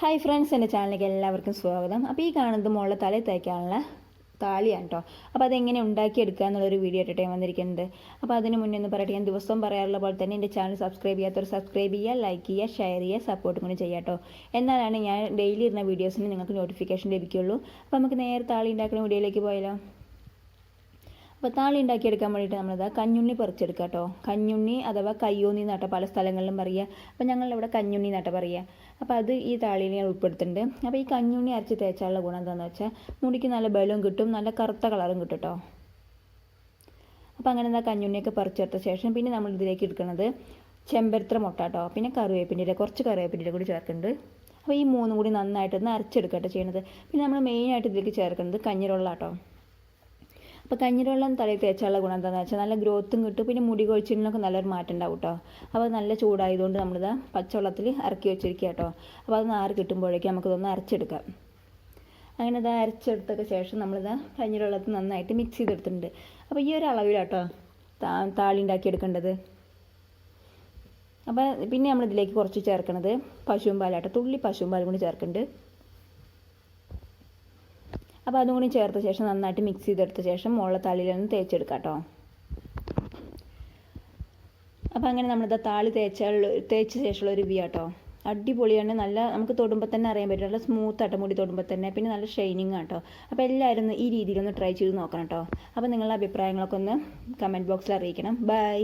Hi friends എന്റെ ചാനലിലേക്ക് എല്ലാവർക്കും സ്വാഗതം. അപ്പോൾ ഈ കാണുന്നത് മുകളിൽ തലയിൽ തയ്ക്കാനുള്ള താളിയാണ് കേട്ടോ അപ്പോൾ അതെങ്ങനെ ഉണ്ടാക്കിയെടുക്കുക എന്നുള്ളൊരു വീഡിയോ ആയിട്ട് ടൈം വന്നിരിക്കുന്നത് അപ്പോൾ അതിന് മുന്നേ ഒന്ന് പറയട്ടെ ഞാൻ ദിവസവും പറയാറുള്ള പോലെ തന്നെ എന്റെ ചാനൽ സബ്സ്ക്രൈബ് ചെയ്യാത്തവർ സബ്സ്ക്രൈബ് ചെയ്യുക ലൈക്ക് ചെയ്യുക ഷെയർ ചെയ്യുക സപ്പോർട്ട് കൂടി ചെയ്യാം കേട്ടോ എന്നാലാണ് ഞാൻ ഡെയിലി ഇരുന്ന വീഡിയോസിന് നിങ്ങൾക്ക് നോട്ടിഫിക്കേഷൻ ലഭിക്കുള്ളൂ. അപ്പോൾ നമുക്ക് നേരെ താളി ഉണ്ടാക്കുന്ന വീഡിയോയിലേക്ക് പോയാലോ? അപ്പോൾ താളി ഉണ്ടാക്കിയെടുക്കാൻ വേണ്ടിയിട്ട് നമ്മളിതാ കഞ്ഞുണ്ണി പറിച്ചെടുക്കുക കേട്ടോ കഞ്ഞുണ്ണി അഥവാ കയ്യോന്നി നട്ട പല സ്ഥലങ്ങളിലും പറയുക അപ്പോൾ ഞങ്ങളിവിടെ കഞ്ഞുണ്ണി നട്ട പറയുക അപ്പോൾ അത് ഈ താളിയിൽ ഞാൻ ഉൾപ്പെടുത്തുന്നുണ്ട്. അപ്പോൾ ഈ കഞ്ഞുണ്ണി അരച്ച് തേച്ചാലുള്ള ഗുണം എന്താണെന്ന് വെച്ചാൽ മുടിക്ക് നല്ല ബലവും കിട്ടും നല്ല കറുത്ത കളറും കിട്ടും കേട്ടോ അപ്പോൾ അങ്ങനെ എന്താ കഞ്ഞുണ്ണിയൊക്കെ പറിച്ചെടുത്ത ശേഷം പിന്നെ നമ്മൾ ഇതിലേക്ക് എടുക്കുന്നത് ചെമ്പരത്ര മുട്ട കേട്ടോ പിന്നെ കറിവേപ്പിന്റെ കുറച്ച് കറിവേപ്പിന്റെ കൂടി ചേർക്കുന്നുണ്ട്. അപ്പോൾ ഈ മൂന്നും കൂടി നന്നായിട്ടൊന്ന് അരച്ചെടുക്കട്ടെ ചെയ്യണത്. പിന്നെ നമ്മൾ മെയിനായിട്ട് ഇതിലേക്ക് ചേർക്കുന്നത് കഞ്ഞിരവെള്ളം കേട്ടോ അപ്പോൾ കഞ്ഞിരവെള്ളം തലയിൽ തേച്ചാലുള്ള ഗുണം എന്താണെന്ന് വെച്ചാൽ നല്ല ഗ്രോത്തും കിട്ടും. പിന്നെ മുടി കൊഴിച്ചിലിനൊക്കെ നല്ലൊരു മാറ്റം ഉണ്ടാവും കേട്ടോ അപ്പോൾ നല്ല ചൂടായതുകൊണ്ട് നമ്മളിത് പച്ചവെള്ളത്തിൽ ഇറക്കി വെച്ചിരിക്കുക കേട്ടോ അപ്പോൾ അത് നാറ് കിട്ടുമ്പോഴേക്കും നമുക്കിതൊന്ന് അരച്ചെടുക്കാം. അങ്ങനെ ഇത് അരച്ചെടുത്തൊക്കെ ശേഷം നമ്മളിത് കഞ്ഞിരവെള്ളത്തിൽ നന്നായിട്ട് മിക്സ് ചെയ്തെടുത്തിട്ടുണ്ട്. അപ്പോൾ ഈ ഒരു അളവിലാട്ടോ താ താളി ഉണ്ടാക്കിയെടുക്കേണ്ടത് അപ്പോൾ പിന്നെ നമ്മളിതിലേക്ക് കുറച്ച് ചേർക്കണത് പശുവും പാലാട്ടോ തുള്ളി പശുവും പാലും കൂടി ചേർക്കുന്നുണ്ട് അപ്പോൾ അതും കൂടി ചേർത്ത ശേഷം നന്നായിട്ട് മിക്സ് ചെയ്തെടുത്ത ശേഷം മുകളിലെ തളിയിലൊന്ന് തേച്ചെടുക്കാം കേട്ടോ അപ്പോൾ അങ്ങനെ നമ്മളിത് താളി തേച്ച തേച്ച ശേഷമുള്ള ഒരു വ്യൂ കേട്ടോ അടിപൊളിയാണ് നല്ല നമുക്ക് തൊടുമ്പോൾ തന്നെ അറിയാൻ പറ്റും. നല്ല സ്മൂത്ത് ആട്ടോ മുടി തൊടുമ്പോൾ തന്നെ. പിന്നെ നല്ല ഷൈനിങ് ആട്ടോ. അപ്പോൾ എല്ലാവരും ഈ രീതിയിലൊന്ന് ട്രൈ ചെയ്ത് നോക്കണം കേട്ടോ അപ്പോൾ നിങ്ങളുടെ അഭിപ്രായങ്ങളൊക്കെ ഒന്ന് കമന്റ് ബോക്സിൽ അറിയിക്കണം. ബൈ